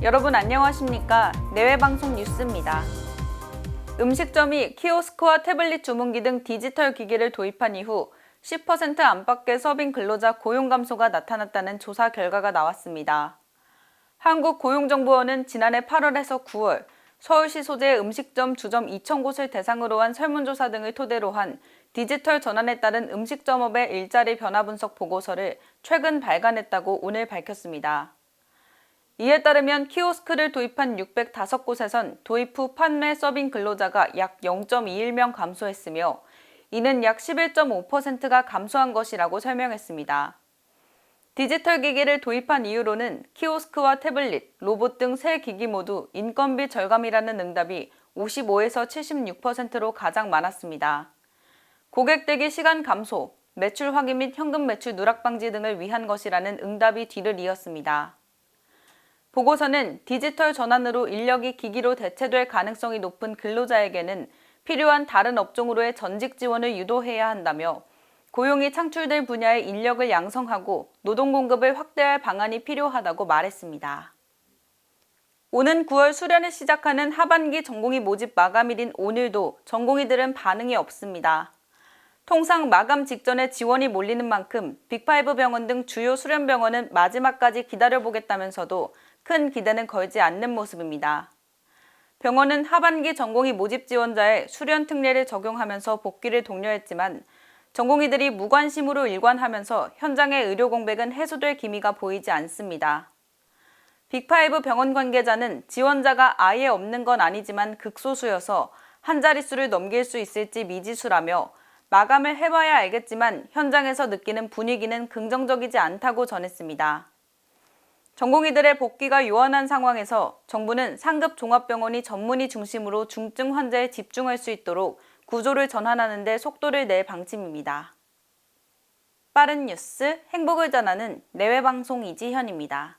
여러분 안녕하십니까? 내외방송 뉴스입니다. 음식점이 키오스크와 태블릿 주문기 등 디지털 기기를 도입한 이후 10% 안팎의 서빙 근로자 고용 감소가 나타났다는 조사 결과가 나왔습니다. 한국고용정보원은 지난해 8월에서 9월 서울시 소재 음식점 주점 2,000곳을 대상으로 한 설문조사 등을 토대로 한 디지털 전환에 따른 음식점업의 일자리 변화 분석 보고서를 최근 발간했다고 오늘 밝혔습니다. 이에 따르면 키오스크를 도입한 605곳에선 도입 후 판매 서빙 근로자가 약 0.21명 감소했으며 이는 약 11.5%가 감소한 것이라고 설명했습니다. 디지털 기기를 도입한 이유로는 키오스크와 태블릿, 로봇 등 세 기기 모두 인건비 절감이라는 응답이 55에서 76%로 가장 많았습니다. 고객 대기 시간 감소, 매출 확인 및 현금 매출 누락 방지 등을 위한 것이라는 응답이 뒤를 이었습니다. 보고서는 디지털 전환으로 인력이 기기로 대체될 가능성이 높은 근로자에게는 필요한 다른 업종으로의 전직 지원을 유도해야 한다며 고용이 창출될 분야의 인력을 양성하고 노동 공급을 확대할 방안이 필요하다고 말했습니다. 오는 9월 수련을 시작하는 하반기 전공의 모집 마감일인 오늘도 전공의들은 반응이 없습니다. 통상 마감 직전에 지원이 몰리는 만큼 빅파이브 병원 등 주요 수련 병원은 마지막까지 기다려보겠다면서도 큰 기대는 걸지 않는 모습입니다. 병원은 하반기 전공의 모집 지원자의 수련 특례를 적용하면서 복귀를 독려했지만 전공의들이 무관심으로 일관하면서 현장의 의료 공백은 해소될 기미가 보이지 않습니다. 빅파이브 병원 관계자는 지원자가 아예 없는 건 아니지만 극소수여서 한 자릿수를 넘길 수 있을지 미지수라며 마감을 해봐야 알겠지만 현장에서 느끼는 분위기는 긍정적이지 않다고 전했습니다. 전공의들의 복귀가 요원한 상황에서 정부는 상급 종합병원이 전문의 중심으로 중증 환자에 집중할 수 있도록 구조를 전환하는 데 속도를 낼 방침입니다. 빠른 뉴스 행복을 전하는 내외 방송 이지현입니다.